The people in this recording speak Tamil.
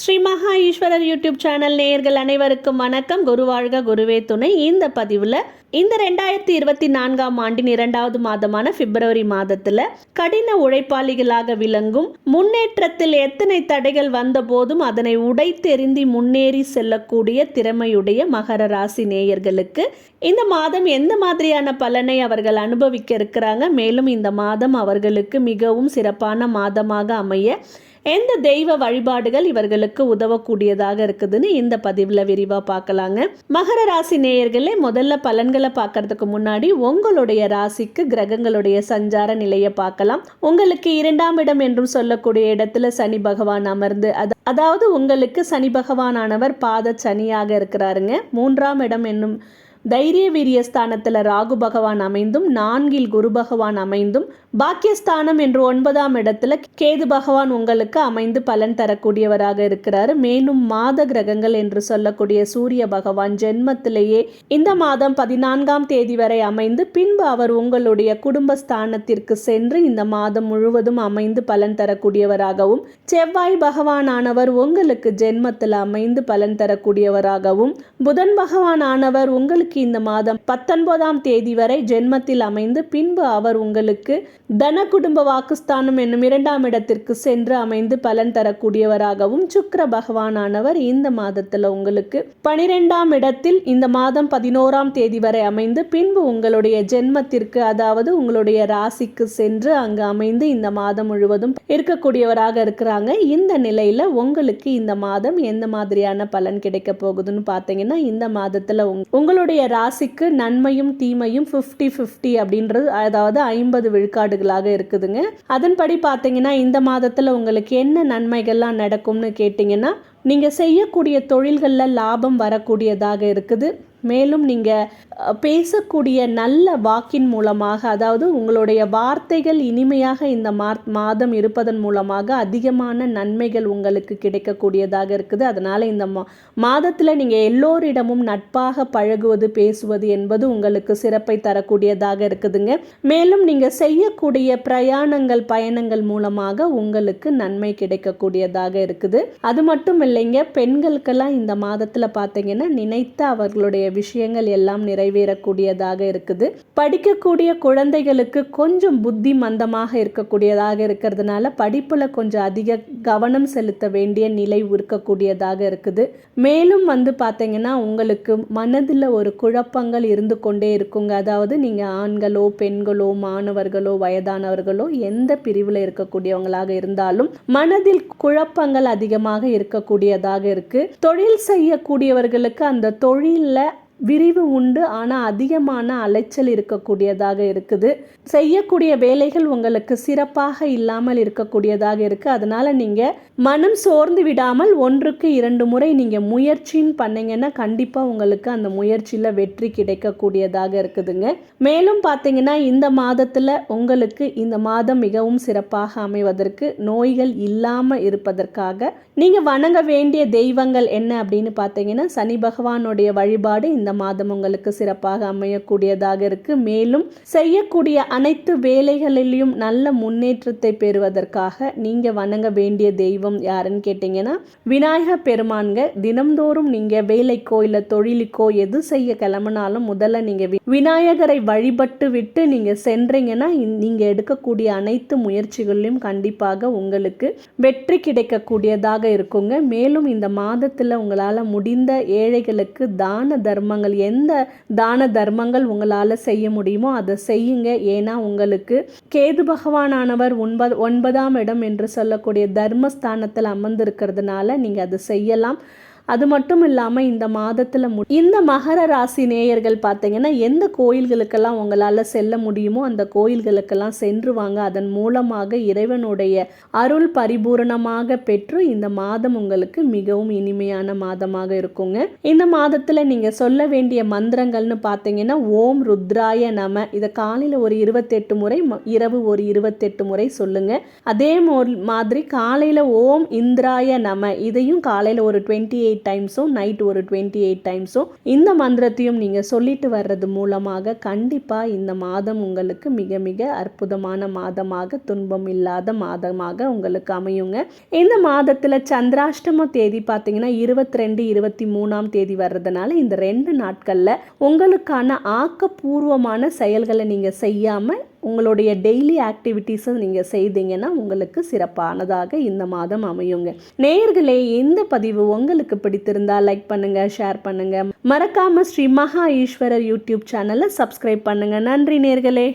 ஸ்ரீ மகா ஈஸ்வரர் யூடியூப் சேனல் நேயர்கள் அனைவருக்கும் வணக்கம். குருவாழ்க குருவே துணை. இந்த பதிவில் இந்த ரெண்டாயிரத்தி இருபத்தி நான்காம் ஆண்டின் இரண்டாவது மாதமான பிப்ரவரி மாதத்தில் கடின உழைப்பாளிகளாக விளங்கும் முன்னேற்றத்தில் எத்தனை தடைகள் வந்த போதும் அதனை உடைத்தெறிந்தி முன்னேறி செல்லக்கூடிய திறமையுடைய மகர ராசி நேயர்களுக்கு இந்த மாதம் எந்த மாதிரியான பலனை அவர்கள் அனுபவிக்க இருக்கிறாங்க? மேலும் இந்த மாதம் அவர்களுக்கு மிகவும் சிறப்பான மாதமாக அமைய எந்த தெய்வ வழிபாடுகள் இவர்களுக்கு உதவக்கூடியதாக இருக்குதுன்னு இந்த பதிவில் விரிவாக பார்க்கலாங்க. மகர ராசி நேயர்களே முதல்ல பலன்களை பார்க்கறதுக்கு முன்னாடி உங்களுடைய ராசிக்கு கிரகங்களுடைய சஞ்சார நிலையை பார்க்கலாம். உங்களுக்கு இரண்டாம் இடம் என்றும் சொல்லக்கூடிய இடத்துல சனி பகவான் அமர்ந்து அது அதாவது உங்களுக்கு சனி பகவானானவர் பாத சனியாக இருக்கிறாருங்க. மூன்றாம் இடம் என்னும் தைரிய வீரியஸ்தானத்தில் ராகு பகவான் அமைந்தும் நான்கில் குரு பகவான் அமைந்தும் பாக்கியஸ்தானம் என்று ஒன்பதாம் இடத்துல கேது பகவான் உங்களுக்கு அமைந்து பலன் தரக்கூடியவராக இருக்கிறார். மேலும் மாத கிரகங்கள் என்று சொல்லக்கூடிய சூரிய பகவான் ஜென்மத்திலேயே இந்த மாதம் பதினான்காம் தேதி வரை அமைந்து பின்பு அவர் உங்களுடைய குடும்ப ஸ்தானத்திற்கு சென்று இந்த மாதம் முழுவதும் அமைந்து பலன் தரக்கூடியவராகவும் செவ்வாய் பகவானானவர் உங்களுக்கு ஜென்மத்தில் அமைந்து பலன் தரக்கூடியவராகவும் புதன் பகவானானவர் உங்களுக்கு இந்த மாதம் பத்தொன்பதாம் தேதி வரை ஜென்மத்தில் அமைந்து பின்பு அவர் உங்களுக்கு தன குடும்ப வாக்குஸ்தானம் என்னும் இரண்டாம் இடத்திற்கு சென்று அமைந்து பலன் தரக்கூடியவராகவும் சுக்கர பகவானானவர் இந்த மாதத்தில் உங்களுக்கு பனிரெண்டாம் இடத்தில் இந்த மாதம் பதினோராம் தேதி வரை அமைந்து பின்பு உங்களுடைய ஜென்மத்திற்கு அதாவது உங்களுடைய ராசிக்கு சென்று அங்கு அமைந்து இந்த மாதம் முழுவதும் இருக்கக்கூடியவராக இருக்கிறாங்க. இந்த நிலையில உங்களுக்கு இந்த மாதம் எந்த மாதிரியான பலன் கிடைக்க போகுதுன்னு பார்த்தீங்கன்னா இந்த மாதத்தில் உங்களுடைய உங்களுடைய ராசிக்கு நன்மையும் தீமையும் ஃபிஃப்டி ஃபிஃப்டி அப்படின்றது அதாவது ஐம்பது விழுக்காடுகளாக இருக்குதுங்க. அதன்படி பார்த்தீங்கன்னா இந்த மாதத்தில் உங்களுக்கு என்ன நன்மைகள்லாம் நடக்கும்னு கேட்டிங்கன்னா நீங்கள் செய்யக்கூடிய தொழில்களில் லாபம் வரக்கூடியதாக இருக்குது. மேலும் நீங்கள் பேசக்கூடிய நல்ல வாக்கின் மூலமாக அதாவது உங்களுடைய வார்த்தைகள் இனிமையாக இந்த மா மாதம் இருப்பதன் மூலமாக அதிகமான நன்மைகள் உங்களுக்கு கிடைக்கக்கூடியதாக இருக்குது. அதனால் இந்த மா மாதத்தில் நீங்கள் எல்லோரிடமும் நட்பாக பழகுவது பேசுவது என்பது உங்களுக்கு சிறப்பை தரக்கூடியதாக இருக்குதுங்க. மேலும் நீங்கள் செய்யக்கூடிய பிரயாணங்கள் பயணங்கள் மூலமாக உங்களுக்கு நன்மை கிடைக்கக்கூடியதாக இருக்குது. அது மட்டும் இல்லைங்க பெண்களுக்கெல்லாம் இந்த மாதத்தில் பார்த்தீங்கன்னா நினைத்த அவர்களுடைய விஷயங்கள் எல்லாம் நிறைவேறக்கூடியதாக இருக்குது. படிக்கக்கூடிய குழந்தைகளுக்கு கொஞ்சம் புத்தி மந்தமாக இருக்கக்கூடியதாக இருக்கிறதுனால படிப்பில் கொஞ்சம் அதிக கவனம் செலுத்த வேண்டிய நிலை இருக்கக்கூடியதாக இருக்குது. மேலும் வந்து பார்த்தீங்கன்னா உங்களுக்கு மனதில் ஒரு குழப்பங்கள் இருந்து கொண்டே இருக்குங்க. அதாவது நீங்கள் ஆண்களோ பெண்களோ மாணவர்களோ வயதானவர்களோ எந்த பிரிவில் இருக்கக்கூடியவங்களாக இருந்தாலும் மனதில் குழப்பங்கள் அதிகமாக இருக்கக்கூடியதாக இருக்கு. தொழில் செய்யக்கூடியவர்களுக்கு அந்த தொழிலில் விரிவு உண்டு ஆனால் அதிகமான அலைச்சல் இருக்கக்கூடியதாக இருக்குது. செய்யக்கூடிய வேலைகள் உங்களுக்கு சிறப்பாக இல்லாமல் இருக்கக்கூடியதாக இருக்குது அதனால் நீங்கள் மனம் சோர்ந்து விடாமல் ஒன்றுக்கு இரண்டு முறை நீங்கள் முயற்சின்னு பண்ணீங்கன்னா கண்டிப்பாக உங்களுக்கு அந்த முயற்சியில் வெற்றி கிடைக்கக்கூடியதாக இருக்குதுங்க. மேலும் பார்த்தீங்கன்னா இந்த மாதத்தில் உங்களுக்கு இந்த மாதம் மிகவும் சிறப்பாக அமைவதற்கு நோய்கள் இல்லாமல் இருப்பதற்காக நீங்கள் வணங்க வேண்டிய தெய்வங்கள் என்ன அப்படின்னு பார்த்தீங்கன்னா சனி பகவானுடைய வழிபாடு இந்த மாதம் உங்களுக்கு சிறப்பாக அமையக்கூடியதாக இருக்கு. மேலும் செய்யக்கூடிய அனைத்து வேலைகளிலும் நல்ல முன்னேற்றத்தை பெறுவதற்காக நீங்க வணங்க வேண்டிய தெய்வம் யாருன்னு கேட்டீங்கன்னா விநாயக பெருமான்க தினம்தோறும் நீங்க வேலைக்கோ இல்ல தொழிலுக்கோ எது செய்ய கிளம்புனாலும் முதல்ல நீங்க விநாயகரை வழிபட்டு விட்டு நீங்க சென்றீங்கன்னா நீங்க எடுக்கக்கூடிய அனைத்து முயற்சிகளிலும் கண்டிப்பாக உங்களுக்கு வெற்றி கிடைக்கக்கூடியதாக இருக்குங்க. மேலும் இந்த மாதத்துல உங்களால முடிந்த ஏழைகளுக்கு தான தர்மங்கள் எந்த தான தர்மங்கள் உங்களால செய்ய முடியுமோ அதை செய்யுங்க. ஏன்னா உங்களுக்கு கேது பகவானானவர் ஒன்பது ஒன்பதாம் இடம் என்று சொல்லக்கூடிய தர்மஸ்தானத்தில் அமர்ந்திருக்கிறதுனால நீங்க அதை செய்யலாம். அது மட்டும் இல்லாமல் இந்த மாதத்தில் மு இந்த மகர ராசி நேயர்கள் பார்த்தீங்கன்னா எந்த கோயில்களுக்கெல்லாம் உங்களால் செல்ல முடியுமோ அந்த கோயில்களுக்கெல்லாம் சென்று வாங்க அதன் மூலமாக இறைவனுடைய அருள் பரிபூரணமாக பெற்று இந்த மாதம் உங்களுக்கு மிகவும் இனிமையான மாதமாக இருக்குங்க. இந்த மாதத்தில் நீங்கள் சொல்ல வேண்டிய மந்திரங்கள்னு பார்த்தீங்கன்னா ஓம் ருத்ராய நம. இதை காலையில் ஒரு இருபத்தெட்டு முறை ம- இரவு ஒரு இருபத்தெட்டு முறை சொல்லுங்க. அதே மாதிரி காலையில் ஓம் இந்திராய நம. இதையும் காலையில் ஒரு டுவெண்ட்டி எயிட் எயிட் டைம்ஸும் நைட் ஒரு டுவெண்ட்டி எயிட் டைம்ஸும் இந்த மந்திரத்தையும் நீங்கள் சொல்லிட்டு வர்றது மூலமாக கண்டிப்பாக இந்த மாதம் உங்களுக்கு மிக மிக அற்புதமான மாதமாக துன்பம் இல்லாத மாதமாக உங்களுக்கு அமையுங்க. இந்த மாதத்தில் சந்திராஷ்டம தேதி பார்த்தீங்கன்னா இருபத்தி ரெண்டு இருபத்தி மூணாம் தேதி வர்றதுனால இந்த ரெண்டு நாட்களில் உங்களுக்கான ஆக்கப்பூர்வமான செயல்களை நீங்கள் செய்யாமல் உங்களுடைய டெய்லி ஆக்டிவிட்டீஸை நீங்கள் செய்தீங்கன்னா உங்களுக்கு சிறப்பானதாக இந்த மாதம் அமையுங்க. நேயர்களே இந்த பதிவு உங்களுக்கு பிடித்திருந்தா லைக் பண்ணுங்க ஷேர் பண்ணுங்க. மறக்காம ஸ்ரீ மகா ஈஸ்வரர் யூடியூப் சேனலை சப்ஸ்கிரைப் பண்ணுங்க. நன்றி நேர்களே